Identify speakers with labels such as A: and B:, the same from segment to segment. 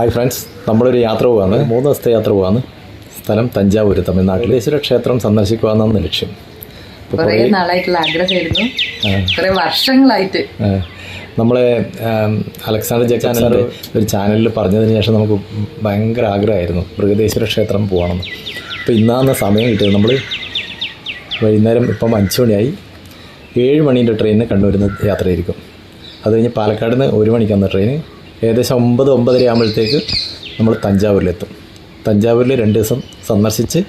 A: Hi friends നമ്മളൊരു യാത്ര പോവാണ്. മൂന്ന് ദിവസത്തെ യാത്ര പോവാണ്. സ്ഥലം തഞ്ചാവൂർ തമിഴ്നാട്ടിൽ ഈശ്വര ക്ഷേത്രം സന്ദർശിക്കുക എന്നാണ് ലക്ഷ്യം
B: കുറേ നാളായിട്ടുള്ള ആഗ്രഹമായിരുന്നു. കുറെ വർഷങ്ങളായിട്ട്.
A: നമ്മളെ അലക്സാണ്ടർ ജക്കാനന്റെ ഒരു ചാനലിൽ പറഞ്ഞതിന് ശേഷം നമുക്ക് ഭയങ്കര ആഗ്രഹമായിരുന്നു. മൃഗദേശ്വര ക്ഷേത്രം പോകണമെന്ന് അപ്പോൾ ഇന്നാന്ന സമയം കിട്ടിയത്. നമ്മൾ വൈകുന്നേരം ഇപ്പം അഞ്ച് മണിയായി ഏഴ് മണീന്റെ ട്രെയിനിന് കണ്ണൂരിൽ നിന്ന് യാത്രയായിരിക്കും. അത് കഴിഞ്ഞ് പാലക്കാട് നിന്ന് ഒരു മണിക്കാണ് ട്രെയിൻ ഏകദേശം ഒമ്പത് ഒമ്പതര ആകുമ്പോഴത്തേക്ക് നമ്മൾ തഞ്ചാവൂരിലെത്തും. തഞ്ചാവൂരിൽ രണ്ട് ദിവസം സന്ദർശിച്ച്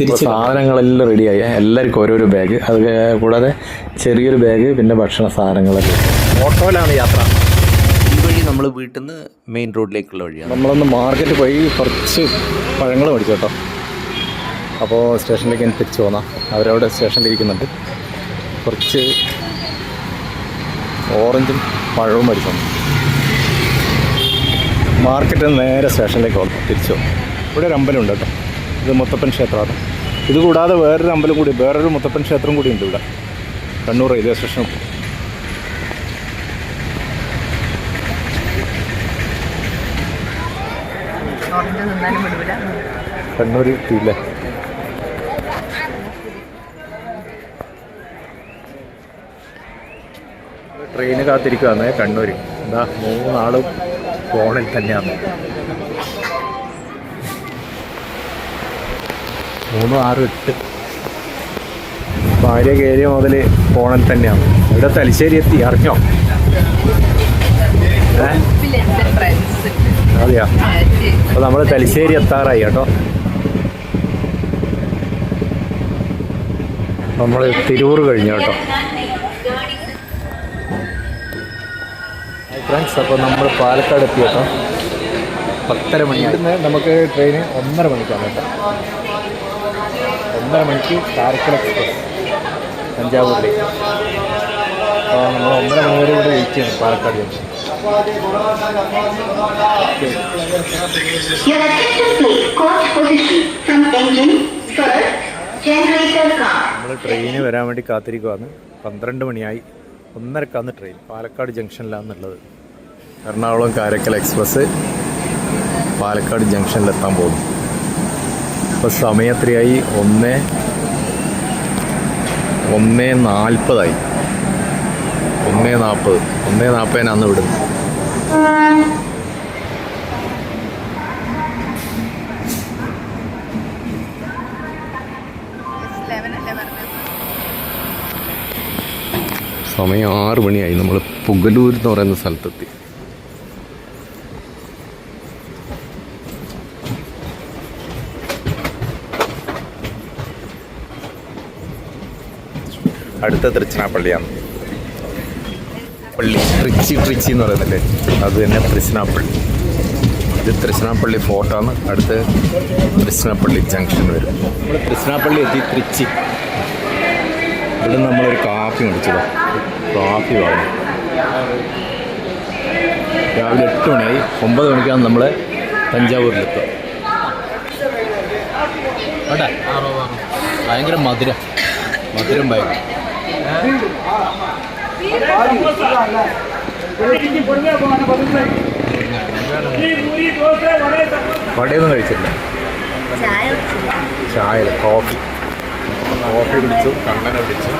A: തിരിച്ച് സാധനങ്ങളെല്ലാം റെഡിയായി. എല്ലാവർക്കും ഓരോരോ ബാഗ് അത് കൂടാതെ ചെറിയൊരു ബാഗ് പിന്നെ ഭക്ഷണ സാധനങ്ങളൊക്കെ. ഓട്ടോയിലാണ് യാത്ര.
C: ഈ വഴി നമ്മൾ വീട്ടിൽ നിന്ന് മെയിൻ റോഡിലേക്കുള്ള വഴിയാണ്.
A: നമ്മളൊന്ന് മാർക്കറ്റ് പോയി കുറച്ച് പഴങ്ങൾ മേടിച്ചു കേട്ടോ. അപ്പോൾ സ്റ്റേഷനിലേക്ക് ഞാൻ തിരിച്ചു പോന്നാം. അവരവിടെ സ്റ്റേഷനിലിരിക്കുന്നുണ്ട് കുറച്ച് ഓറഞ്ചും പഴവും മേടിച്ചു മാർക്കറ്റിൽ നേരെ സ്റ്റേഷനിലേക്ക് വന്നു തിരിച്ചു ഇവിടെ ഒരു അമ്പലമുണ്ട് കേട്ടോ. ഇത് മുത്തപ്പൻ ക്ഷേത്രമാണ്. ഇത് കൂടാതെ വേറൊരു അമ്പലം കൂടി വേറൊരു മുത്തപ്പൻ ക്ഷേത്രം കൂടി ഉണ്ട് ഇവിടെ. കണ്ണൂർ റെയിൽവേ സ്റ്റേഷൻ കണ്ണൂർ കിട്ടിയില്ല ട്രെയിന് കാത്തിരിക്കുകയാണ് കണ്ണൂർ എന്താ മൂന്നാളും ഫോണിൽ തന്നെയാണ്. മൂന്ന് ആറ് എട്ട്. ഭാര്യ കയറിയ മുതൽ ഫോണിൽ തന്നെയാണ്. ഇവിടെ തലശ്ശേരി എത്തി അറിഞ്ഞോ? അതെയാ? അപ്പോൾ നമ്മൾ തലശ്ശേരി എത്താറായി കേട്ടോ. നമ്മൾ തിരൂർ കഴിഞ്ഞു കേട്ടോ. ഫ്രണ്ട്സ് അപ്പോൾ നമ്മൾ പാലക്കാട് എത്തി കേട്ടോ പത്തര മണിയായിരുന്നു നമുക്ക് ട്രെയിന് ഒന്നര മണിക്കാണ് കേട്ടോ. ഒന്നര മണിക്ക് കാരക്കൽ എക്സ്പ്രസ് തഞ്ചാവൂരിലേക്ക്. അപ്പോൾ നമ്മൾ ഒന്നര മണി വരെ ഇവിടെ വെയിറ്റ് ചെയ്യണം പാലക്കാട് ജംഗ്ഷൻ. നമ്മൾ ട്രെയിന് വരാൻ വേണ്ടി കാത്തിരിക്കുവാണ്. പന്ത്രണ്ട് മണിയായി. ഒന്നരക്കാന്ന് ട്രെയിൻ പാലക്കാട് ജംഗ്ഷനിലാണെന്നുള്ളത് എറണാകുളം കാരക്കൽ എക്സ്പ്രസ് പാലക്കാട് ജംഗ്ഷനിലെത്താൻ പോകുന്നു. ഇപ്പോൾ സമയം എത്രയായി? ഒന്ന് ഒന്ന് നാൽപ്പതായി. ഒന്ന് നാൽപ്പത്. ഒന്ന് നാൽപ്പതിനാണ് വിടുന്നത് സമയം ആറ് മണിയായി. നമ്മൾ പുഗലൂർ എന്ന് പറയുന്ന സ്ഥലത്തെത്തി. അടുത്ത തൃച്ചിനാപ്പള്ളിയാണ്. പള്ളി. ട്രിച്ചി ട്രിച്ചി എന്ന് പറയുന്നില്ലേ? അത് തന്നെ തൃശ്ശിനാപ്പള്ളി ഇത് തൃശ്ശിനാപ്പള്ളി ഫോർട്ടാണ് അടുത്ത് തൃശ്ശിനാപ്പള്ളി ജംഗ്ഷൻ വരും. നമ്മൾ തൃശ്ശിനാപ്പള്ളി എത്തി തൃച്ചി ഇവിടെ നമ്മളൊരു കാപ്പി മേടിച്ചത്. കാപ്പി വാങ്ങി. രാവിലെ എട്ട് മണിയായി. ഒമ്പത് മണിക്കാണ് നമ്മൾ തഞ്ചാവൂരിലെത്തുക. അവിടെ ഭയങ്കര മധുരം. മധുരം ഭയങ്കര. വടയൊന്നും കഴിച്ചില്ല. ചായ കോഫി കോഫി പിടിച്ചു കണ്ണന പിടിച്ചു.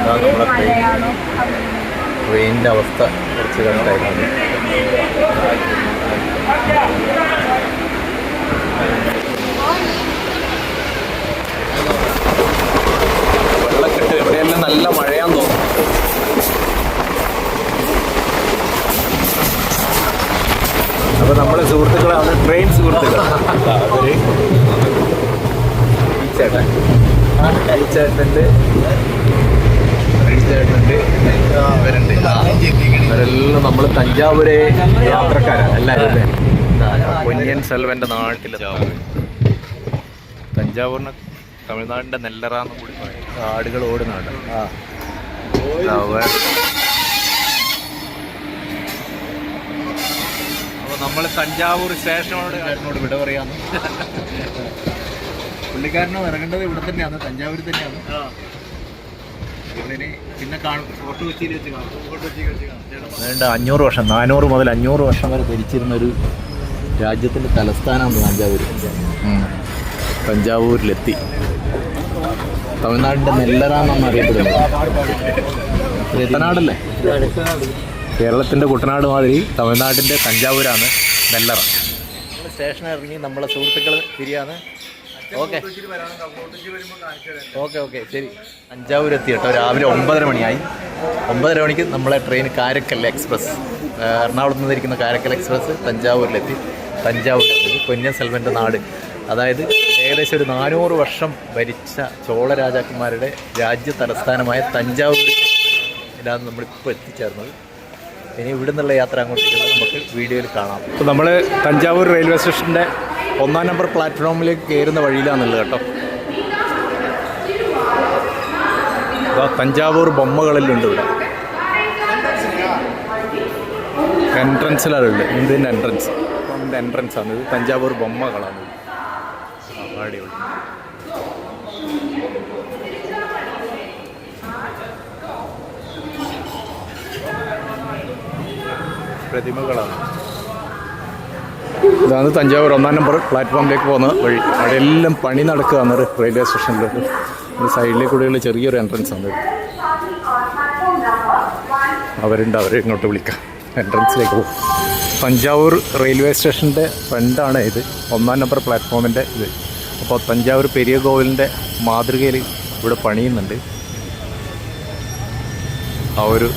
A: അതാ നമ്മുടെ ട്രെയിൻ ട്രെയിനിന്റെ അവസ്ഥ കുറച്ച് കണ്ടായിരുന്നു വെള്ളക്കെട്ട് ഇവിടെയെല്ലാം നല്ല മഴയാന്ന് തോന്നുന്നു. അപ്പോൾ നമ്മുടെ സുഹൃത്തുക്കളാണ് ട്രെയിൻ സുഹൃത്തുക്കൾ അവർ? ചേട്ടൻ ചേട്ടന്റെ ചേട്ടനുണ്ട് ഇവരുണ്ട് ഇവരെല്ലാം നമ്മൾ തഞ്ചാവൂരെ യാത്രക്കാരാണ്. എല്ലാവരും പൊന്നിയൻ സെൽവന്റെ നാട്ടിൽ തഞ്ചാവൂരിന് തമിഴ്നാടിന്റെ നെല്ലറാന്നും കൂടി പറയും. ആടുകൾ ഓടുന്നുണ്ട്. ആ. അപ്പോൾ നമ്മൾ തഞ്ചാവൂർ സ്റ്റേഷനോട് അതിനോട് വിട പറയാന്ന്. പുള്ളിക്കാരനോ ഇറങ്ങേണ്ടത് ഇവിടെ തന്നെയാണ് തഞ്ചാവൂർ തന്നെയാണ്. വേണ്ട അഞ്ഞൂറ് വർഷം നാനൂറ് മുതൽ അഞ്ഞൂറ് വർഷം വരെ ഭരിച്ചിരുന്ന ഒരു രാജ്യത്തിന്റെ തലസ്ഥാനമാണ് തഞ്ചാവൂർ. തഞ്ചാവൂരിലെത്തി. തമിഴ്നാടിന്റെ നെല്ലറ എന്നാണ് അറിയപ്പെടുന്നത്. കുട്ടനാടല്ലേ കേരളത്തിന്റെ കുട്ടനാട് മാതിരി തമിഴ്നാട്ടിന്റെ തഞ്ചാവൂരാണ് നെല്ലറ. സ്റ്റേഷനിൽ ഇറങ്ങി നമ്മളെ സുഹൃത്തുക്കൾ തിരിയാണ്. ഓക്കെ. ഓക്കെ ഓക്കെ ശരി. തഞ്ചാവൂർ എത്തി കേട്ടോ രാവിലെ ഒമ്പതര മണിയായി. ഒമ്പതര മണിക്ക് നമ്മളെ ട്രെയിൻ കാരക്കൽ എക്സ്പ്രസ്. എറണാകുളത്ത് നിന്നിരിക്കുന്ന കാരക്കൽ എക്സ്പ്രസ് തഞ്ചാവൂരിലെത്തി. തഞ്ചാവൂരിലെത്തി. പൊന്നിയൻ സെൽവന്റെ നാട്. അതായത് ഏകദേശം ഒരു നാനൂറ് വർഷം ഭരിച്ച ചോള രാജാക്കന്മാരുടെ രാജ്യ തലസ്ഥാനമായ തഞ്ചാവൂരിലാണ് നമ്മളിപ്പോൾ എത്തിച്ചേർന്നത്. ഇനി ഇവിടെ നിന്നുള്ള യാത്ര അങ്ങോട്ടേക്ക് നമുക്ക് വീഡിയോയിൽ കാണാം. ഇപ്പോൾ നമ്മൾ തഞ്ചാവൂർ റെയിൽവേ സ്റ്റേഷന്റെ ഒന്നാം നമ്പർ പ്ലാറ്റ്ഫോമിലേക്ക് കയറുന്ന വഴിയിലാണുള്ളത് കേട്ടോ. അപ്പോൾ തഞ്ചാവൂർ ബൊമ്മകളിലുണ്ട് ഇവിടെ. എൻട്രൻസിലാണ് ഉള്ളത് ഇന്ത്യൻ എൻട്രൻസ് എൻട്രൻസ് ആണ്. ഇത് തഞ്ചാവൂർ ബൊമ്മകളാണ്. അടിപൊളി പ്രതിമകളാണ്. ഇതാണ് തഞ്ചാവൂർ ഒന്നാം നമ്പർ പ്ലാറ്റ്ഫോമിലേക്ക് പോകുന്ന വഴി. അവിടെ എല്ലാം പണി നടക്കുകയാണ് റെയിൽവേ സ്റ്റേഷനിലേക്ക് ഈ സൈഡിലേക്ക് കൂടെയുള്ള ചെറിയൊരു എൻട്രൻസ് ആണ്. അവരുണ്ട് അവരെ ഇങ്ങോട്ട് വിളിക്കാം. എൻട്രൻസിലേക്ക് പോകും. തഞ്ചാവൂർ റെയിൽവേ സ്റ്റേഷന്റെ ഫ്രണ്ടാണ് ഇത്. ഒന്നാം നമ്പർ പ്ലാറ്റ്ഫോമിന്റെ ഇത്. അപ്പോൾ തഞ്ചാവൂർ പെരിയ കോവിലിന്റെ മാതൃകയിൽ ഇവിടെ പണിയുന്നുണ്ട്. ആ ഒരു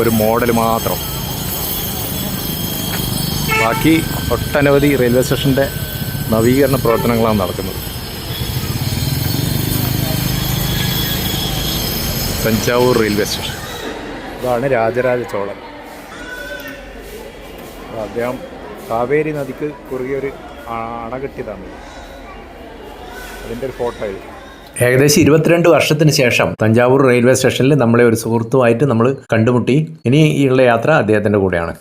A: ഒരു മോഡൽ മാത്രം. ബാക്കി ഒട്ടനവധി റെയിൽവേ സ്റ്റേഷന്റെ നവീകരണ പ്രവർത്തനങ്ങളാണ് നടക്കുന്നത്. Thanjavur railway station. ഇതാണ് രാജരാജ ചോളൻ. അദ്ദേഹം കാവേരി നദിക്ക് കുറുകെ ഒരു അണ കെട്ടിയതാണ് അതിന്റെ ഒരു ഫോട്ടോ ആയിരുന്നു ഏകദേശം ഇരുപത്തിരണ്ട് വർഷത്തിന് ശേഷം തഞ്ചാവൂർ റെയിൽവേ സ്റ്റേഷനിൽ നമ്മളെ ഒരു സുഹൃത്തുമായിട്ട് നമ്മൾ കണ്ടുമുട്ടി. ഇനി ഉള്ള യാത്ര അദ്ദേഹത്തിന്റെ കൂടെയാണ്.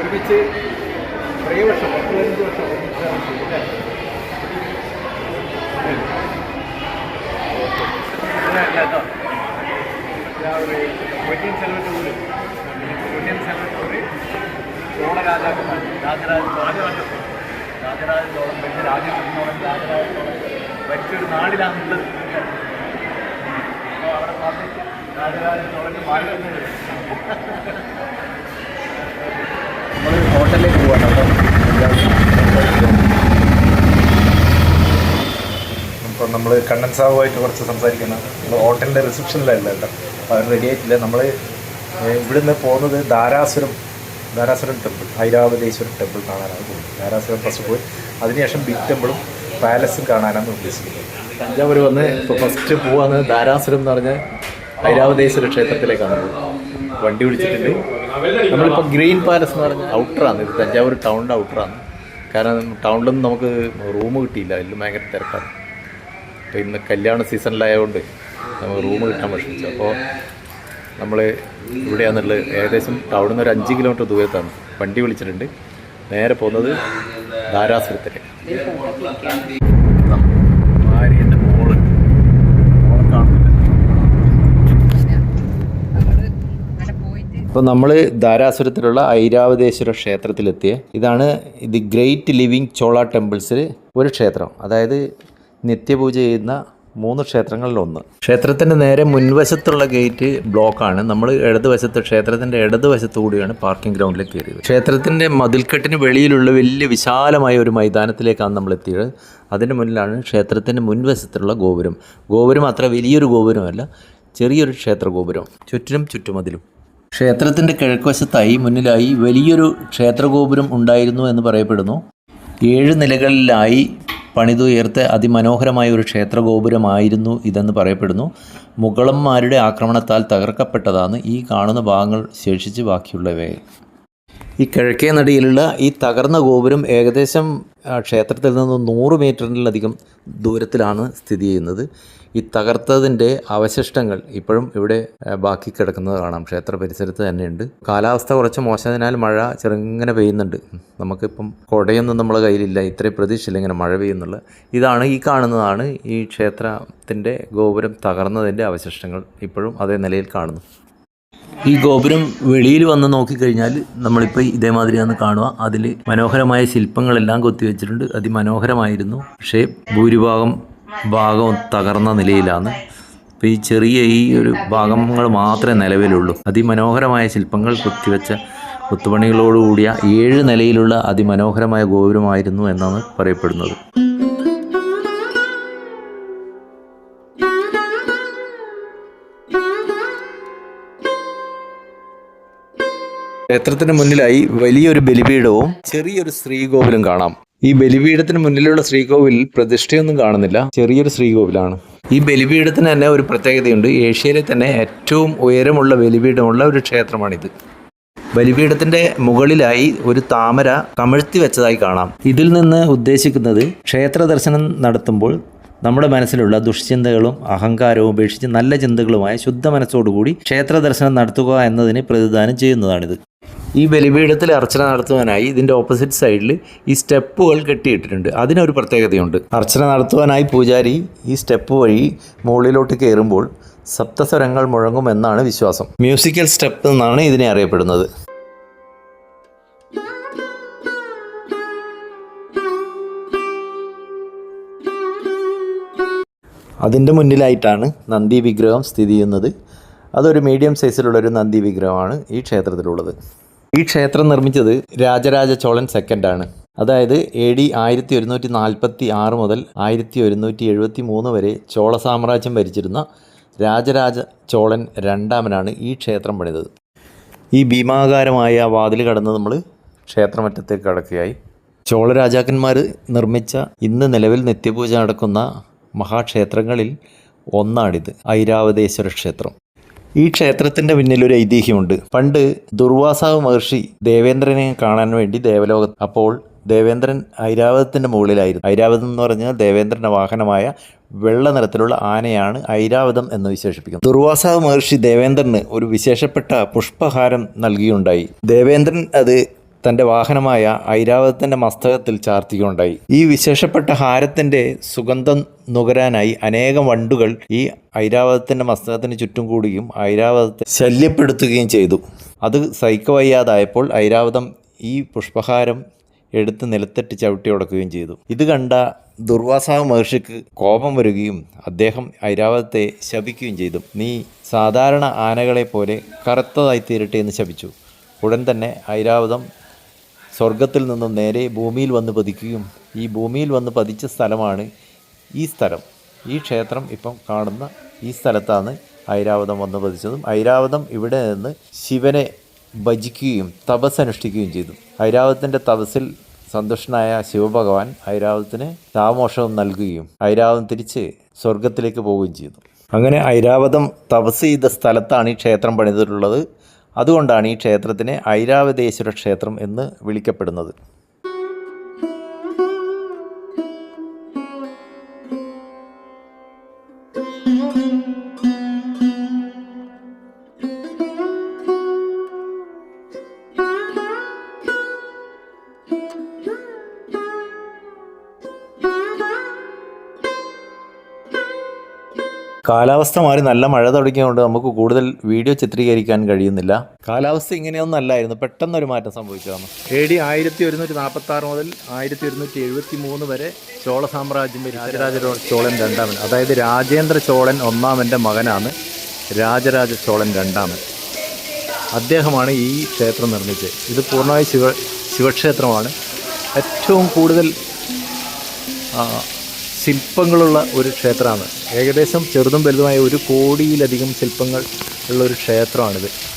A: ഒരുമിച്ച് വർഷം വർഷം സെൽവന്റെ രാജാക്കന്മാർ രാജരാജ രാജരാജ രാജരാജ ചോളൻ ഭരിച്ച രാജചോളൻ രാജരാജ ചോളൻ ഭരിച്ചൊരു നാടിലാണുള്ളത് അപ്പോൾ അവിടെ നമ്മൾ ഹോട്ടലിലേക്ക് അപ്പോൾ നമ്മൾ കണ്ണൻ സാഹുവായിട്ട് കുറച്ച് സംസാരിക്കണം. നമ്മൾ ഹോട്ടലിന്റെ റിസപ്ഷനിലല്ല കേട്ടോ. അവർ റെഡി ആയിട്ടില്ല. നമ്മൾ ഇവിടുന്ന് പോകുന്നത് ധാരാസുരം. ധാരാസുരം ടെമ്പിൾ ഐരാവതേശ്വരൻ ടെമ്പിൾ കാണാനാണ് പോകുന്നത്. ധാരാസുരം ഫസ്റ്റ് പോയി. അതിനുശേഷം ബിഗ് ടെമ്പിളും പാലസും കാണാനാണ് ഉദ്ദേശിക്കുന്നത്. തഞ്ചാവൂർ വന്ന് ഇപ്പോൾ ഫസ്റ്റ് പോവാന്ന് ധാരാസുരം എന്ന് പറഞ്ഞ ഐരാവതേശ്വര ക്ഷേത്രത്തിലേക്കാണ് വണ്ടി വിളിച്ചിട്ടുണ്ട് നമ്മളിപ്പോൾ ഗ്രീൻ പാലസ് എന്ന് പറഞ്ഞ ഔട്ടറാണ് ഇത് തഞ്ചാവൂർ ടൗണിന്റെ ഔട്ടറാണ് കാരണം ടൗണിലൊന്നും നമുക്ക് റൂം കിട്ടിയില്ല. എല്ലാം ഭയങ്കര തിരക്കാണ്. അപ്പോൾ ഇന്ന് കല്യാണ സീസണിലായതുകൊണ്ട് നമുക്ക് റൂം കിട്ടാൻ വിഷമിച്ചു. അപ്പോൾ നമ്മൾ ഇവിടെയാണെന്നുള്ളത് ഏകദേശം ടൗണിൽ നിന്ന് ഒരു അഞ്ച് കിലോമീറ്റർ ദൂരത്താണ്. വണ്ടി വിളിച്ചിട്ടുണ്ട്. നേരെ പോകുന്നത് ധാരാസുരത്തിലേക്ക് അപ്പോൾ നമ്മൾ ധാരാസുരത്തിലുള്ള ഐരാവതേശ്വര ക്ഷേത്രത്തിലെത്തിയ. ഇതാണ് ദി ഗ്രേറ്റ് ലിവിങ് ചോള ടെമ്പിൾസിൽ ഒരു ക്ഷേത്രം. അതായത് നിത്യപൂജ ചെയ്യുന്ന മൂന്ന് ക്ഷേത്രങ്ങളിൽ ഒന്ന് ക്ഷേത്രത്തിന്റെ നേരെ മുൻവശത്തുള്ള ഗേറ്റ് ബ്ലോക്കാണ്. നമ്മൾ ഇടതുവശത്ത് ക്ഷേത്രത്തിന്റെ ഇടതുവശത്തു കൂടിയാണ് പാർക്കിംഗ് ഗ്രൗണ്ടിൽ കയറിയത്. ക്ഷേത്രത്തിന്റെ മതിൽക്കെട്ടിന് വെളിയിലുള്ള വലിയ വിശാലമായ ഒരു മൈതാനത്തിലേക്കാണ് നമ്മൾ എത്തിയത്. അതിന്റെ മുന്നിലാണ് ക്ഷേത്രത്തിന്റെ മുൻവശത്തുള്ള ഗോപുരം. ഗോപുരം അത്ര വലിയൊരു ഗോപുരമല്ല ചെറിയൊരു ക്ഷേത്ര ഗോപുരം. ചുറ്റിനും ചുറ്റുമതിലും. ക്ഷേത്രത്തിന്റെ കിഴക്കുവശത്തായി മുന്നിലായി വലിയൊരു ക്ഷേത്രഗോപുരം ഉണ്ടായിരുന്നു എന്ന് പറയപ്പെടുന്നു. ഏഴ് നിലകളിലായി പണിതുയർത്ത അതിമനോഹരമായ ഒരു ക്ഷേത്രഗോപുരമായിരുന്നു ഇതെന്ന് പറയപ്പെടുന്നു. മുഗളന്മാരുടെ ആക്രമണത്താൽ തകർക്കപ്പെട്ടതാണ് ഈ കാണുന്ന ഭാഗങ്ങൾ ശേഷിച്ച് ബാക്കിയുള്ളവയെ. ഈ കിഴക്കേ നടിയിലുള്ള ഈ തകർന്ന ഗോപുരം ഏകദേശം ക്ഷേത്രത്തിൽ നിന്ന് നൂറ് മീറ്ററിലധികം ദൂരത്തിലാണ് സ്ഥിതി ചെയ്യുന്നത്. ഈ തകർത്തതിന്റെ അവശിഷ്ടങ്ങൾ ഇപ്പോഴും ഇവിടെ ബാക്കി കിടക്കുന്നത് കാണാം. ക്ഷേത്ര പരിസരത്ത് തന്നെയുണ്ട്. കാലാവസ്ഥ കുറച്ച് മോശമായതിനാൽ മഴ ചെറുങ്ങനെ പെയ്യുന്നുണ്ട്. നമുക്കിപ്പം കുടയൊന്നും നമ്മളെ കയ്യിലില്ല. ഇത്രയും പ്രതീക്ഷയില്ല ഇങ്ങനെ മഴ പെയ്യുന്നുള്ള. ഇതാണ് ഈ കാണുന്നതാണ് ഈ ക്ഷേത്രത്തിന്റെ ഗോപുരം തകർന്നതിന്റെ അവശിഷ്ടങ്ങൾ ഇപ്പോഴും അതേ നിലയിൽ കാണുന്നു.
C: ഈ ഗോപുരം വെളിയിൽ വന്ന് നോക്കിക്കഴിഞ്ഞാൽ നമ്മളിപ്പോൾ ഇതേമാതിരിയാണ് കാണുക. അതിൽ മനോഹരമായ ശില്പങ്ങളെല്ലാം കൊത്തിവെച്ചിട്ടുണ്ട് അതിമനോഹരമായിരുന്നു. പക്ഷേ ഭൂരിഭാഗം ഭാഗം തകർന്ന നിലയിലാണ്. അപ്പോൾ ഈ ചെറിയ ഈ ഒരു ഭാഗങ്ങൾ മാത്രമേ നിലവിലുള്ളൂ. അതിമനോഹരമായ ശില്പങ്ങൾ കൊത്തിവെച്ച കൊത്തുപണികളോടുകൂടിയ ഏഴ് നിലയിലുള്ള അതിമനോഹരമായ ഗോപുരമായിരുന്നു എന്നാണ് പറയപ്പെടുന്നത്.
A: ക്ഷേത്രത്തിന് മുന്നിലായി വലിയൊരു ബലിപീഠവും ചെറിയൊരു ശ്രീകോവിലും കാണാം. ഈ ബലിപീഠത്തിന് മുന്നിലുള്ള ശ്രീകോവിലിൽ പ്രതിഷ്ഠയൊന്നും കാണുന്നില്ല. ചെറിയൊരു ശ്രീകോവിലാണ്. ഈ ബലിപീഠത്തിന് തന്നെ ഒരു പ്രത്യേകതയുണ്ട്. ഏഷ്യയിലെ തന്നെ ഏറ്റവും ഉയരമുള്ള ബലിപീഠമുള്ള ഒരു ക്ഷേത്രമാണിത്. ബലിപീഠത്തിന്റെ മുകളിലായി ഒരു താമര കമഴ്ത്തി വെച്ചതായി കാണാം. ഇതിൽ നിന്ന് ഉദ്ദേശിക്കുന്നത് ക്ഷേത്ര ദർശനം നടത്തുമ്പോൾ നമ്മുടെ മനസ്സിലുള്ള ദുഷ്ചിന്തകളും അഹങ്കാരവും ഉപേക്ഷിച്ച് നല്ല ചിന്തകളുമായ ശുദ്ധ മനസ്സോടുകൂടി ക്ഷേത്ര ദർശനം നടത്തുക എന്നതിന് പ്രതിദാനം ചെയ്യുന്നതാണിത്. ഈ ബലിപീഠത്തിൽ അർച്ചന നടത്തുവാനായി ഇതിന്റെ ഓപ്പോസിറ്റ് സൈഡിൽ ഈ സ്റ്റെപ്പുകൾ കെട്ടിയിട്ടിട്ടുണ്ട്. അതിനൊരു പ്രത്യേകതയുണ്ട്. അർച്ചന നടത്തുവാനായി പൂജാരി ഈ സ്റ്റെപ്പ് വഴി മുകളിലോട്ട് കയറുമ്പോൾ സപ്തസ്വരങ്ങൾ മുഴങ്ങുമെന്നാണ് വിശ്വാസം. മ്യൂസിക്കൽ സ്റ്റെപ്പ് എന്നാണ് ഇതിനെ അറിയപ്പെടുന്നത്. അതിന്റെ മുന്നിലായിട്ടാണ് നന്ദി വിഗ്രഹം സ്ഥിതി ചെയ്യുന്നത്. അതൊരു മീഡിയം സൈസിലുള്ളൊരു നന്ദി വിഗ്രഹമാണ് ഈ ക്ഷേത്രത്തിലുള്ളത്. ഈ ക്ഷേത്രം നിർമ്മിച്ചത് രാജരാജ ചോളൻ സെക്കൻഡ് ആണ്. അതായത് എ ഡി ആയിരത്തി ഒരുന്നൂറ്റി നാൽപ്പത്തി ആറ് മുതൽ ആയിരത്തി ഒരുന്നൂറ്റി എഴുപത്തി മൂന്ന് വരെ ചോള സാമ്രാജ്യം ഭരിച്ചിരുന്ന രാജരാജ ചോളൻ രണ്ടാമനാണ് ഈ ക്ഷേത്രം പണിതത്. ഈ ഭീമാകാരമായ വാതിൽ കടന്ന് നമ്മൾ ക്ഷേത്രമറ്റത്തേക്ക് കടക്കുകയായി. ചോള രാജാക്കന്മാർ നിർമ്മിച്ച ഇന്ന് നിലവിൽ നിത്യപൂജ നടക്കുന്ന മഹാക്ഷേത്രങ്ങളിൽ ഒന്നാണിത് ഐരാവതേശ്വര ക്ഷേത്രം. ഈ ക്ഷേത്രത്തിന്റെ പിന്നിൽ ഒരു ഐതിഹ്യമുണ്ട്. പണ്ട് ദുർവാസാവ് മഹർഷി ദേവേന്ദ്രനെ കാണാൻ വേണ്ടി ദേവലോകത്ത് അപ്പോൾ ദേവേന്ദ്രൻ ഐരാവതത്തിന്റെ മുകളിലായിരുന്നു. ഐരാവതം എന്ന് പറഞ്ഞാൽ ദേവേന്ദ്രന്റെ വാഹനമായ വെള്ള നിറത്തിലുള്ള ആനയാണ് ഐരാവതം എന്ന് വിശേഷിപ്പിക്കുന്നത് ദുർവാസാവ് മഹർഷി ദേവേന്ദ്രന് ഒരു വിശേഷപ്പെട്ട പുഷ്പഹാരം നൽകിയുണ്ടായി. ദേവേന്ദ്രൻ അത് തന്റെ വാഹനമായ ഐരാവതത്തിന്റെ മസ്തകത്തിൽ ചാർത്തിക്കുകയുണ്ടായി ഈ വിശേഷപ്പെട്ട ഹാരത്തിന്റെ സുഗന്ധം നുകരാനായി അനേകം വണ്ടുകൾ ഈ ഐരാവതത്തിന്റെ മസ്തകത്തിന് ചുറ്റും കൂടുകയും ഐരാവതത്തെ ശല്യപ്പെടുത്തുകയും ചെയ്തു. അത് സഹിക്കവയ്യാതായപ്പോൾ ഐരാവതം ഈ പുഷ്പഹാരം എടുത്ത് നിലത്തിട്ട് ചവിട്ടി ഉടക്കുകയും ചെയ്തു. ഇത് കണ്ട ദുർവാസാവ് മഹർഷിക്ക് കോപം വരികയും അദ്ദേഹം ഐരാവതത്തെ ശപിക്കുകയും ചെയ്തു. നീ സാധാരണ ആനകളെ പോലെ കറുത്തതായി തീരട്ടെ എന്ന് ശപിച്ചു. ഉടൻ തന്നെ ഐരാവതം സ്വർഗത്തിൽ നിന്നും നേരെ ഭൂമിയിൽ വന്ന് പതിക്കുകയും ഈ ഭൂമിയിൽ വന്ന് പതിച്ച സ്ഥലമാണ് ഈ സ്ഥലം. ഈ ക്ഷേത്രം ഇപ്പം കാണുന്ന ഈ സ്ഥലത്താണ് ഐരാവതം വന്ന് പതിച്ചതും. ഐരാവതം ഇവിടെ നിന്ന് ശിവനെ ഭജിക്കുകയും തപസ് അനുഷ്ഠിക്കുകയും ചെയ്തു. ഐരാവതത്തിന്റെ തപസ്സിൽ സന്തുഷ്ടനായ ശിവഭഗവാൻ ഐരാവതത്തിന് താമോഷവും നൽകുകയും ഐരാവതം തിരിച്ച് സ്വർഗത്തിലേക്ക് പോവുകയും ചെയ്തു. അങ്ങനെ ഐരാവതം തപസ് ചെയ്ത സ്ഥലത്താണ് ഈ ക്ഷേത്രം പണിതിട്ടുള്ളത്. അതുകൊണ്ടാണ് ഈ ക്ഷേത്രത്തിനെ ഐരാവതേശ്വര ക്ഷേത്രം എന്ന് വിളിക്കപ്പെടുന്നത്. കാലാവസ്ഥ മാറി നല്ല മഴ തുടങ്ങിയതുകൊണ്ട് നമുക്ക് കൂടുതൽ വീഡിയോ ചിത്രീകരിക്കാൻ കഴിയുന്നില്ല. കാലാവസ്ഥ ഇങ്ങനെയൊന്നും അല്ലായിരുന്നു. പെട്ടെന്നൊരു മാറ്റം സംഭവിച്ചതാണ്. എ ഡി ആയിരത്തി ഒരുന്നൂറ്റി നാൽപ്പത്തി ആറ് മുതൽ ആയിരത്തി ഒരുന്നൂറ്റി എഴുപത്തി മൂന്ന് വരെ ചോള സാമ്രാജ്യം രാജരാജ ചോളൻ രണ്ടാമൻ. അതായത് രാജേന്ദ്ര ചോളൻ ഒന്നാമന്റെ മകനാണ് രാജരാജ ചോളൻ രണ്ടാമൻ. അദ്ദേഹമാണ് ഈ ക്ഷേത്രം നിർമ്മിച്ചത്. ഇത് പൂർണമായി ശിവ ശിവക്ഷേത്രമാണ്. ഏറ്റവും കൂടുതൽ ശില്പങ്ങളുള്ള ഒരു ക്ഷേത്രമാണ്. ഏകദേശം ചെറുതും വലുതുമായ ഒരു കോടിയിലധികം ശില്പങ്ങൾ ഉള്ള ഒരു ക്ഷേത്രമാണിത്.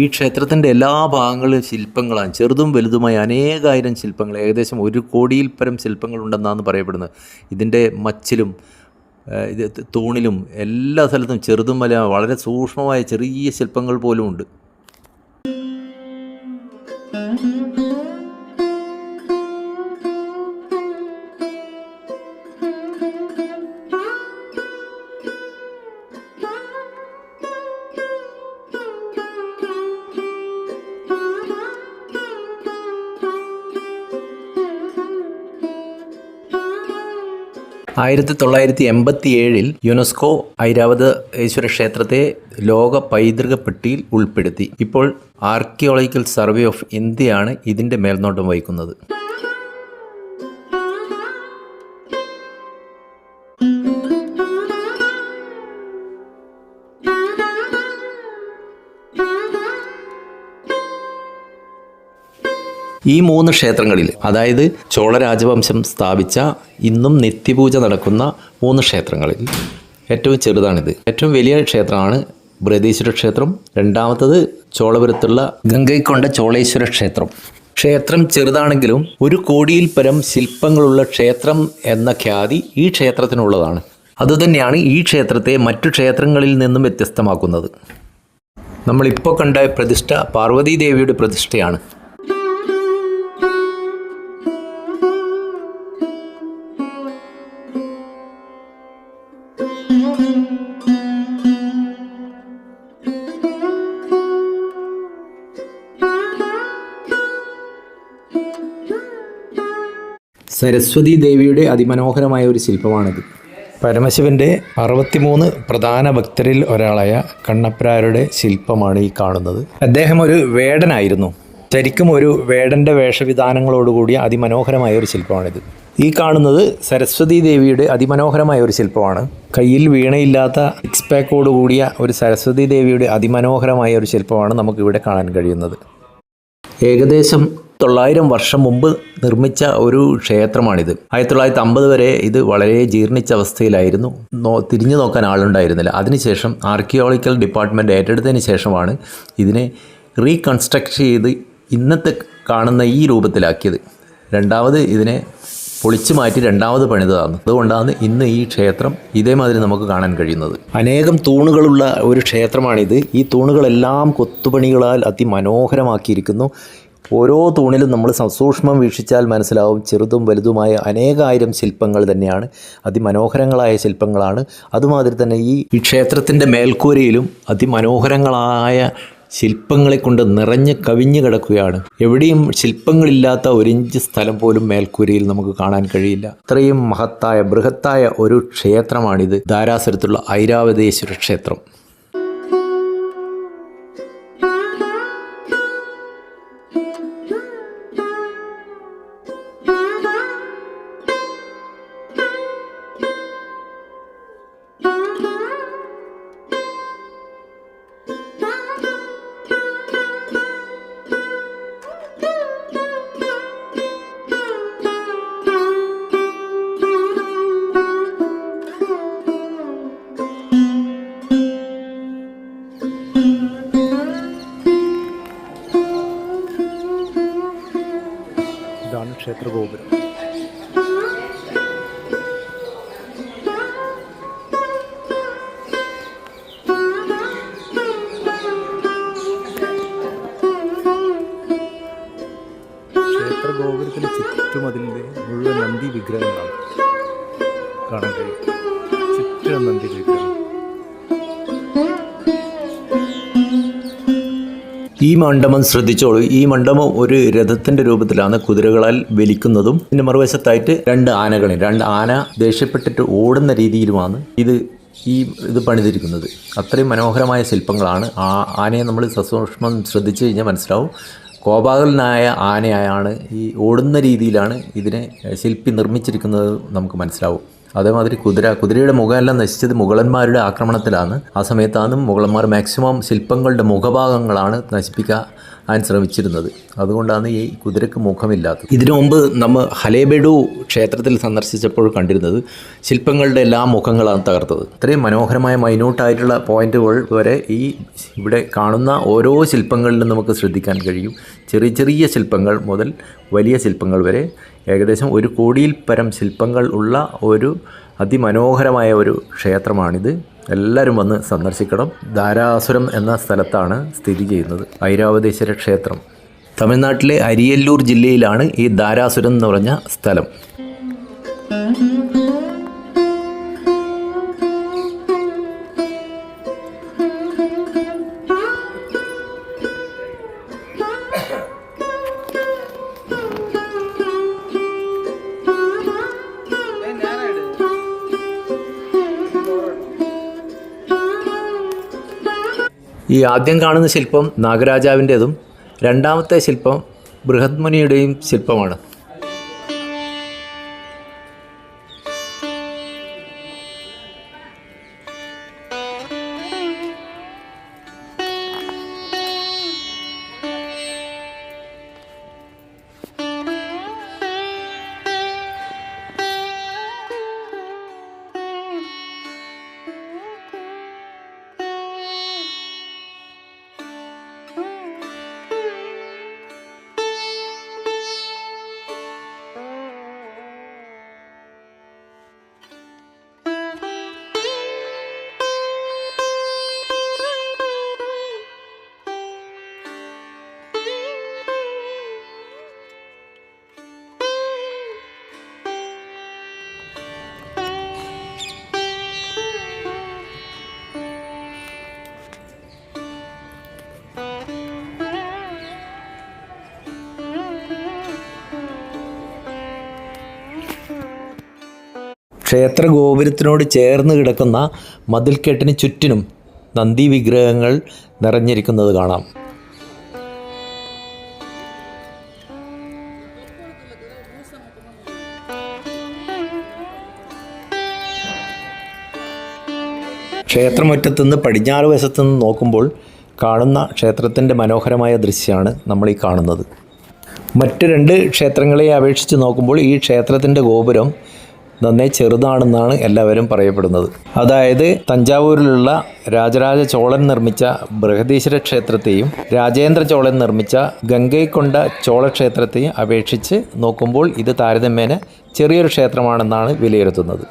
A: ഈ ക്ഷേത്രത്തിന്റെ എല്ലാ ഭാഗങ്ങളിലും ശില്പങ്ങളാണ്. ചെറുതും വലുതുമായ അനേകായിരം ശില്പങ്ങൾ ഏകദേശം ഒരു കോടിയിൽ പരം ശില്പങ്ങളുണ്ടെന്നാണ് പറയപ്പെടുന്നത്. ഇതിന്റെ മച്ചിലും ഇത് തൂണിലും എല്ലാ സ്ഥലത്തും ചെറുതും വല വളരെ സൂക്ഷ്മമായ ചെറിയ ശില്പങ്ങൾ പോലും ഉണ്ട്. ആയിരത്തി തൊള്ളായിരത്തി എൺപത്തി ഏഴിൽ യുനെസ്കോ ഐരാവതേശ്വര ക്ഷേത്രത്തെ ലോക പൈതൃക പെട്ടിയിൽ ഉൾപ്പെടുത്തി. ഇപ്പോൾ ആർക്കിയോളജിക്കൽ സർവേ ഓഫ് ഇന്ത്യയാണ് ഇതിന്റെ മേൽനോട്ടം വഹിക്കുന്നത്. ഈ മൂന്ന് ക്ഷേത്രങ്ങളിൽ അതായത് ചോള രാജവംശം സ്ഥാപിച്ച ഇന്നും നിത്യപൂജ നടക്കുന്ന മൂന്ന് ക്ഷേത്രങ്ങളിൽ. ഏറ്റവും ചെറുതാണിത്. ഏറ്റവും വലിയ ക്ഷേത്രമാണ് ബൃഹദീശ്വര ക്ഷേത്രം. രണ്ടാമത്തത് ചോളപുരത്തുള്ള ഗംഗൈക്കൊണ്ട ചോളേശ്വര ക്ഷേത്രം. ക്ഷേത്രം ചെറുതാണെങ്കിലും ഒരു കോടിയിൽ പരം ശില്പങ്ങളുള്ള ക്ഷേത്രം എന്ന ഖ്യാതി ഈ ക്ഷേത്രത്തിനുള്ളതാണ്. അതുതന്നെയാണ് ഈ ക്ഷേത്രത്തെ മറ്റു ക്ഷേത്രങ്ങളിൽ നിന്നും വ്യത്യസ്തമാക്കുന്നത്. നമ്മളിപ്പോൾ കണ്ട പ്രതിഷ്ഠ പാർവതീദേവിയുടെ പ്രതിഷ്ഠയാണ്. സരസ്വതി ദേവിയുടെ അതിമനോഹരമായ ഒരു ശില്പമാണിത്. പരമശിവന്റെ അറുപത്തിമൂന്ന് പ്രധാന ഭക്തരിൽ ഒരാളായ കണ്ണപ്രാരുടെ ശില്പമാണ് ഈ കാണുന്നത്. അദ്ദേഹം ഒരു വേടനായിരുന്നു. ശരിക്കും ഒരു വേടന്റെ വേഷവിധാനങ്ങളോടുകൂടിയ അതിമനോഹരമായ ഒരു ശില്പമാണിത്. ഈ കാണുന്നത് സരസ്വതി ദേവിയുടെ അതിമനോഹരമായ ഒരു ശില്പമാണ്. കയ്യിൽ വീണയില്ലാത്ത സിക്സ് പാക്കോട് കൂടിയ ഒരു സരസ്വതി ദേവിയുടെ അതിമനോഹരമായ ഒരു ശില്പമാണ് നമുക്കിവിടെ കാണാൻ കഴിയുന്നത്. ഏകദേശം തൊള്ളായിരം വർഷം മുമ്പ് നിർമ്മിച്ച ഒരു ക്ഷേത്രമാണിത്. ആയിരത്തി തൊള്ളായിരത്തി അമ്പത് വരെ ഇത് വളരെ ജീർണിച്ച അവസ്ഥയിലായിരുന്നു. തിരിഞ്ഞു നോക്കാൻ ആളുണ്ടായിരുന്നില്ല. അതിനുശേഷം ആർക്കിയോളജിക്കൽ ഡിപ്പാർട്ട്മെന്റ് ഏറ്റെടുത്തതിന് ശേഷമാണ് ഇതിനെ റീകൺസ്ട്രക്ട് ചെയ്ത് ഇന്നത്തെ കാണുന്ന ഈ രൂപത്തിലാക്കിയത്. രണ്ടാമത് ഇതിനെ പൊളിച്ചു മാറ്റി രണ്ടാമത് പണിതതാണ്. അതുകൊണ്ടാണ് ഇന്ന് ഈ ക്ഷേത്രം ഇതേമാതിരി നമുക്ക് കാണാൻ കഴിയുന്നത്. അനേകം തൂണുകളുള്ള ഒരു ക്ഷേത്രമാണിത്. ഈ തൂണുകളെല്ലാം കൊത്തുപണികളാൽ അതിമനോഹരമാക്കിയിരിക്കുന്നു. ഓരോ തൂണിലും നമ്മൾ സസൂക്ഷ്മം വീക്ഷിച്ചാൽ മനസ്സിലാവും ചെറുതും വലുതുമായ അനേകായിരം ശില്പങ്ങൾ തന്നെയാണ് അതിമനോഹരങ്ങളായ ശില്പങ്ങളാണ്. അതുമാതിരി തന്നെ ഈ ക്ഷേത്രത്തിന്റെ മേൽക്കൂരയിലും അതിമനോഹരങ്ങളായ ശില്പങ്ങളെ കൊണ്ട് നിറഞ്ഞ് കവിഞ്ഞു കിടക്കുകയാണ്. എവിടെയും ശില്പങ്ങളില്ലാത്ത ഒരിഞ്ച് സ്ഥലം പോലും മേൽക്കൂരയിൽ നമുക്ക് കാണാൻ കഴിയില്ല. അത്രയും മഹത്തായ ബൃഹത്തായ ഒരു ക്ഷേത്രമാണിത്. ധാരാസുരത്തുള്ള ഐരാവതേശ്വര ക്ഷേത്രം.
D: ക്ഷേത്ര ഗോപുരത്തിന് ചുറ്റും അതിന്റെ മുഴുവൻ നന്ദി വിഗ്രഹങ്ങളാണ്. കാണാൻ കഴിയും. ചുറ്റും നന്ദി വിഗ്രഹം
A: ഈ മണ്ഡപം ശ്രദ്ധിച്ചോളൂ. ഈ മണ്ഡപം ഒരു രഥത്തിന്റെ രൂപത്തിലാണ് കുതിരകളാൽ വലിക്കുന്നതും പിന്നെ മറുവശത്തായിട്ട് രണ്ട് ആനകളെ രണ്ട് ആന ദേഷ്യപ്പെട്ടിട്ട് ഓടുന്ന രീതിയിലുമാണ് ഇത് ഈ ഇത് പണിതിരിക്കുന്നത്. അത്രയും മനോഹരമായ ശില്പങ്ങളാണ്. ആ ആനയെ നമ്മൾ സസൂക്ഷ്മം ശ്രദ്ധിച്ചു കഴിഞ്ഞാൽ മനസ്സിലാവും. കോപാകലനായ ആനയായാണ് ഈ ഓടുന്ന രീതിയിലാണ് ഇതിനെ ശില്പി നിർമ്മിച്ചിരിക്കുന്നത് നമുക്ക് മനസ്സിലാവും. അതേമാതിരി കുതിര കുതിരയുടെ മുഖമെല്ലാം നശിച്ചത് മുഗളന്മാരുടെ ആക്രമണത്തിലാണ്. ആ സമയത്താണ് മുഗളന്മാർ മാക്സിമം ശില്പങ്ങളുടെ മുഖഭാഗങ്ങളാണ് നശിപ്പിക്കാൻ ശ്രമിച്ചിരുന്നത്. അതുകൊണ്ടാണ് ഈ കുതിരക്ക് മുഖമില്ലാത്തത്. ഇതിനു മുമ്പ് നമ്മൾ ഹലേബെഡു ക്ഷേത്രത്തിൽ സന്ദർശിച്ചപ്പോൾ കണ്ടിരുന്നത് ശില്പങ്ങളുടെ എല്ലാ മുഖങ്ങളാണ് തകർത്തത്. ഇത്രയും മനോഹരമായ മൈന്യൂട്ടായിട്ടുള്ള പോയിന്റുകൾ വരെ ഈ ഇവിടെ കാണുന്ന ഓരോ ശില്പങ്ങളിലും നമുക്ക് ശ്രദ്ധിക്കാൻ കഴിയും. ചെറിയ ചെറിയ ശില്പങ്ങൾ മുതൽ വലിയ ശില്പങ്ങൾ വരെ ഏകദേശം ഒരു കോടിയിൽ പരം ശില്പങ്ങൾ ഉള്ള ഒരു അതിമനോഹരമായ ഒരു ക്ഷേത്രമാണിത്. എല്ലാവരും വന്ന് സന്ദർശിക്കണം. ധാരാസുരം എന്ന സ്ഥലത്താണ് സ്ഥിതി ചെയ്യുന്നത്. ഐരാവതേശ്വര ക്ഷേത്രം. തമിഴ്നാട്ടിലെ അരിയല്ലൂർ ജില്ലയിലാണ് ഈ ധാരാസുരം എന്ന് പറഞ്ഞ സ്ഥലം. ഈ ആദ്യം കാണുന്ന ശില്പം നാഗരാജാവിന്റെതും രണ്ടാമത്തെ ശില്പം ബൃഹത്മുനിയുടെയും ശില്പമാണ്. ക്ഷേത്ര ഗോപുരത്തിനോട് ചേർന്ന് കിടക്കുന്ന മതിൽക്കെട്ടിന് ചുറ്റിനും നന്ദി വിഗ്രഹങ്ങൾ നിറഞ്ഞിരിക്കുന്നത് കാണാം. ക്ഷേത്രമുറ്റത്തുനിന്ന് പടിഞ്ഞാറ് വശത്തു നിന്ന് നോക്കുമ്പോൾ കാണുന്ന ക്ഷേത്രത്തിന്റെ മനോഹരമായ ദൃശ്യമാണ് നമ്മൾ ഈ കാണുന്നത്. മറ്റ് രണ്ട് ക്ഷേത്രങ്ങളെ അപേക്ഷിച്ച് നോക്കുമ്പോൾ ഈ ക്ഷേത്രത്തിന്റെ ഗോപുരം നന്നേ ചെറുതാണെന്നാണ് എല്ലാവരും പറയപ്പെടുന്നത്. അതായത് തഞ്ചാവൂരിലുള്ള രാജരാജ ചോളൻ നിർമ്മിച്ച ബൃഹദീശ്വര ക്ഷേത്രത്തെയും രാജേന്ദ്ര ചോളൻ നിർമ്മിച്ച ഗംഗൈക്കൊണ്ട ചോള ക്ഷേത്രത്തെയും അപേക്ഷിച്ച് നോക്കുമ്പോൾ ഇത് താരതമ്യേന ചെറിയൊരു ക്ഷേത്രമാണെന്നാണ് വിലയിരുത്തുന്നത്.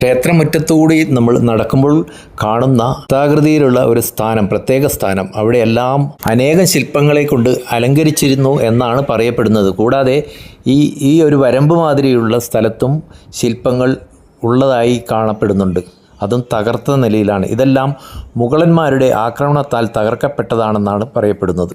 A: ക്ഷേത്രമുറ്റത്തുകൂടി നമ്മൾ നടക്കുമ്പോൾ കാണുന്ന വൃത്താകൃതിയിലുള്ള ഒരു സ്ഥാനം പ്രത്യേക സ്ഥാനം. അവിടെയെല്ലാം അനേകം ശില്പങ്ങളെ കൊണ്ട് അലങ്കരിച്ചിരുന്നു എന്നാണ് പറയപ്പെടുന്നത്. കൂടാതെ ഈ ഈ ഒരു വരമ്പ് മാതിരിയുള്ള സ്ഥലത്തും ശില്പങ്ങൾ ഉള്ളതായി കാണപ്പെടുന്നുണ്ട്. അതും തകർത്ത നിലയിലാണ്. ഇതെല്ലാം മുഗളന്മാരുടെ ആക്രമണത്താൽ തകർക്കപ്പെട്ടതാണെന്നാണ് പറയപ്പെടുന്നത്.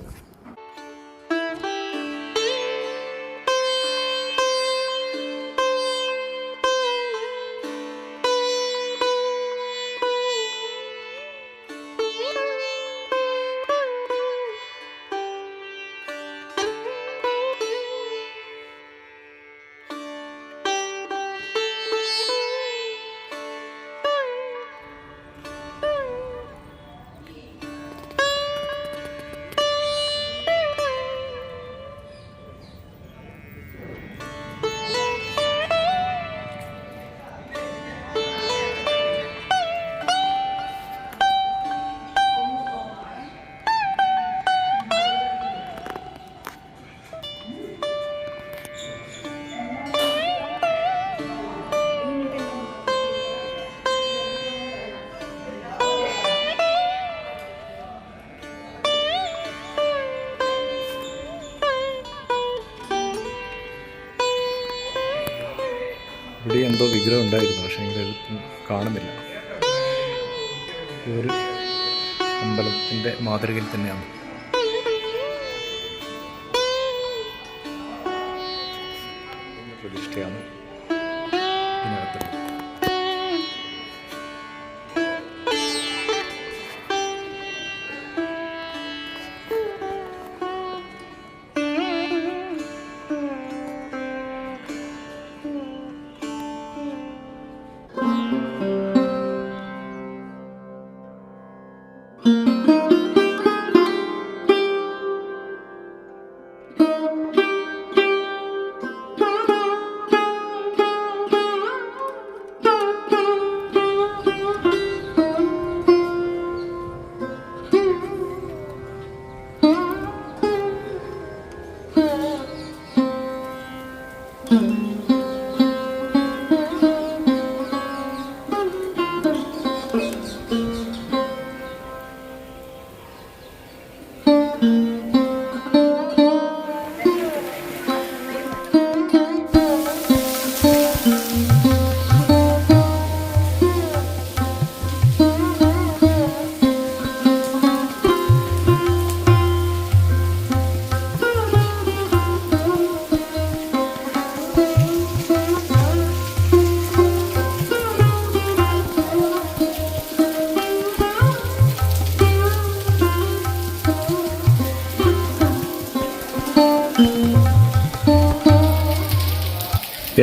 E: വിഗ്രഹം ഉണ്ടായിരുന്നു പക്ഷേ എങ്കിൽ കാണുന്നില്ല. ഒരു അമ്പലത്തിന്റെ മാതൃകയിൽ തന്നെയാണ്.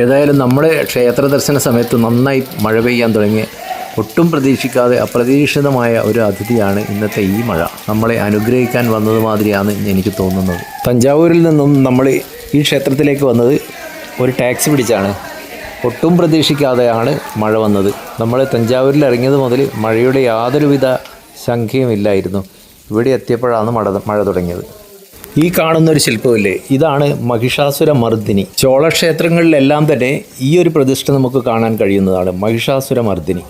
A: ഏതായാലും നമ്മുടെ ക്ഷേത്ര ദർശന സമയത്ത് നന്നായി മഴ പെയ്യാൻ തുടങ്ങി. ഒട്ടും പ്രതീക്ഷിക്കാതെ അപ്രതീക്ഷിതമായ ഒരു അതിഥിയാണ് ഇന്നത്തെ ഈ മഴ. നമ്മളെ അനുഗ്രഹിക്കാൻ വന്നത് മാതിരിയാണ് എനിക്ക് തോന്നുന്നത്. തഞ്ചാവൂരിൽ നിന്നും നമ്മൾ ഈ ക്ഷേത്രത്തിലേക്ക് വന്നത് ഒരു ടാക്സി പിടിച്ചാണ്. ഒട്ടും പ്രതീക്ഷിക്കാതെയാണ് മഴ വന്നത്. നമ്മൾ തഞ്ചാവൂരിൽ ഇറങ്ങിയത് മുതൽ മഴയുടെ യാതൊരുവിധ ശങ്കയുമില്ലായിരുന്നു ഇവിടെ എത്തിയപ്പോഴാണ് മഴ മഴ തുടങ്ങിയത്. ഈ കാണുന്ന ഒരു ശില്പമില്ലേ? ഇതാണ് മഹിഷാസുര മർദ്ദിനി ചോളക്ഷേത്രങ്ങളിലെല്ലാം തന്നെ ഈ ഒരു പ്രതിഷ്ഠ നമുക്ക് കാണാൻ കഴിയുന്നതാണ് മഹിഷാസുര മർദിനി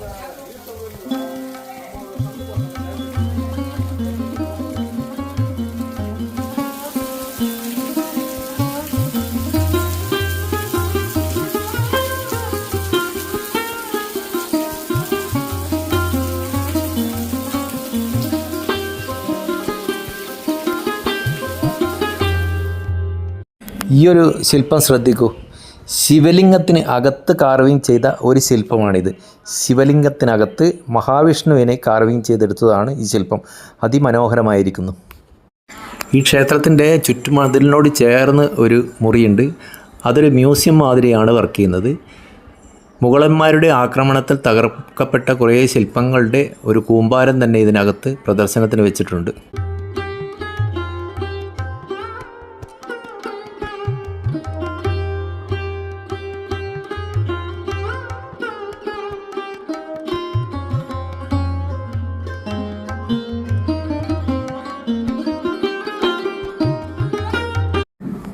A: ഈ ഒരു ശില്പം ശ്രദ്ധിക്കൂ. ശിവലിംഗത്തിന് അകത്ത് കാർവിങ് ചെയ്ത ഒരു ശില്പമാണിത്. ശിവലിംഗത്തിനകത്ത് മഹാവിഷ്ണുവിനെ കാർവിങ് ചെയ്തെടുത്തതാണ് ഈ ശില്പം. അതിമനോഹരമായിരിക്കുന്നു. ഈ ക്ഷേത്രത്തിന്റെ ചുറ്റുമതിലിനോട് ചേർന്ന് ഒരു മുറിയുണ്ട്. അതൊരു മ്യൂസിയം മാതിരിയാണ് വർക്ക് ചെയ്യുന്നത്. മുഗളന്മാരുടെ ആക്രമണത്തിൽ തകർക്കപ്പെട്ട കുറേ ശില്പങ്ങളുടെ ഒരു കൂമ്പാരം തന്നെ ഇതിനകത്ത് പ്രദർശനത്തിന് വെച്ചിട്ടുണ്ട്.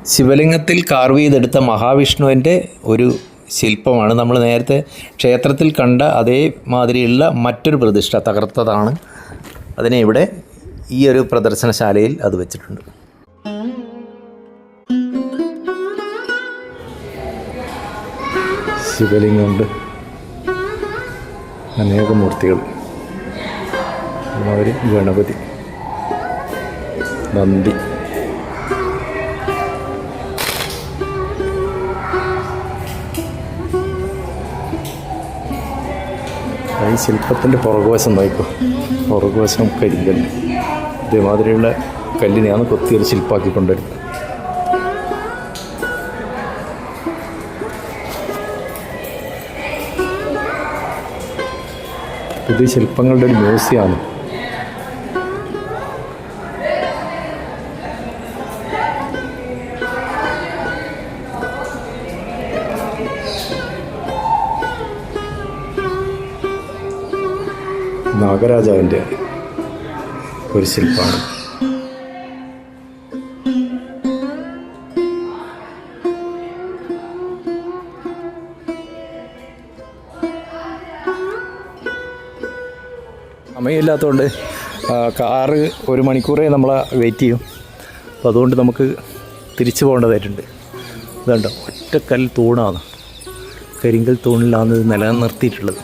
A: ശിവലിംഗത്തിൽ കാർവ് ചെയ്തെടുത്ത മഹാവിഷ്ണുവിന്റെ ഒരു ശില്പമാണ്. നമ്മൾ നേരത്തെ ക്ഷേത്രത്തിൽ കണ്ട അതേമാതിരിയുള്ള മറ്റൊരു പ്രതിഷ്ഠ തകർത്തതാണ്. അതിനെ ഇവിടെ ഈ ഒരു പ്രദർശനശാലയിൽ അത് വെച്ചിട്ടുണ്ട്.
F: ശിവലിംഗമുണ്ട്. അനേക മൂർത്തികൾ. ഗണപതി നന്ദി. ഈ ശില്പത്തിന്റെ പുറകുവശം നോക്കൂ. പുറകുവശം കരിങ്കല്ല്. ഇതേമാതിരിയുള്ള കല്ലിനെയാണ് കൊത്തിയൊരു ശില്പമാക്കി കൊണ്ടുവരുന്നത് ഇത് ശില്പങ്ങളുടെ ഒരു മ്യൂസിയമാണ് നാഗരാജാവിന്റെ ഒരു ശില്പമാണ് സമയമില്ലാത്തതുകൊണ്ട് കാറ് ഒരു മണിക്കൂറേ നമ്മളെ വെയിറ്റ് ചെയ്യും. അപ്പോൾ അതുകൊണ്ട് നമുക്ക് തിരിച്ചു പോകേണ്ടതായിട്ടുണ്ട്. ഇതുണ്ട് ഒറ്റക്കൽ തൂണാണ്. കരിങ്കൽ തൂണിലാണ് ഇത് നിലനിർത്തിയിട്ടുള്ളത്.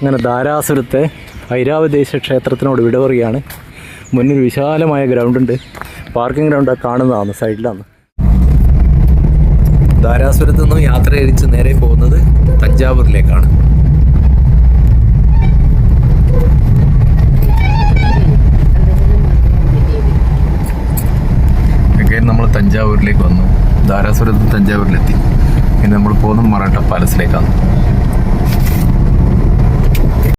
F: അങ്ങനെ ധാരാസുരത്തെ ഐരാവദേശ ക്ഷേത്രത്തിനോട് വിട പറയുകയാണ് മുന്നിൽ വിശാലമായ ഗ്രൗണ്ടുണ്ട്. പാർക്കിംഗ് ഗ്രൗണ്ട് കാണുന്നതാണ് സൈഡിലാണ്.
A: ധാരാസുരത്ത് നിന്നും യാത്ര തിരിച്ച് നേരെ പോകുന്നത് തഞ്ചാവൂരിലേക്കാണ്.
F: നമ്മൾ തഞ്ചാവൂരിലേക്ക് വന്നു. ധാരാസുരത്ത് തഞ്ചാവൂരിലെത്തി. ഇനി നമ്മൾ പോകുന്നത് മറാഠ പാലസിലേക്കാണ്.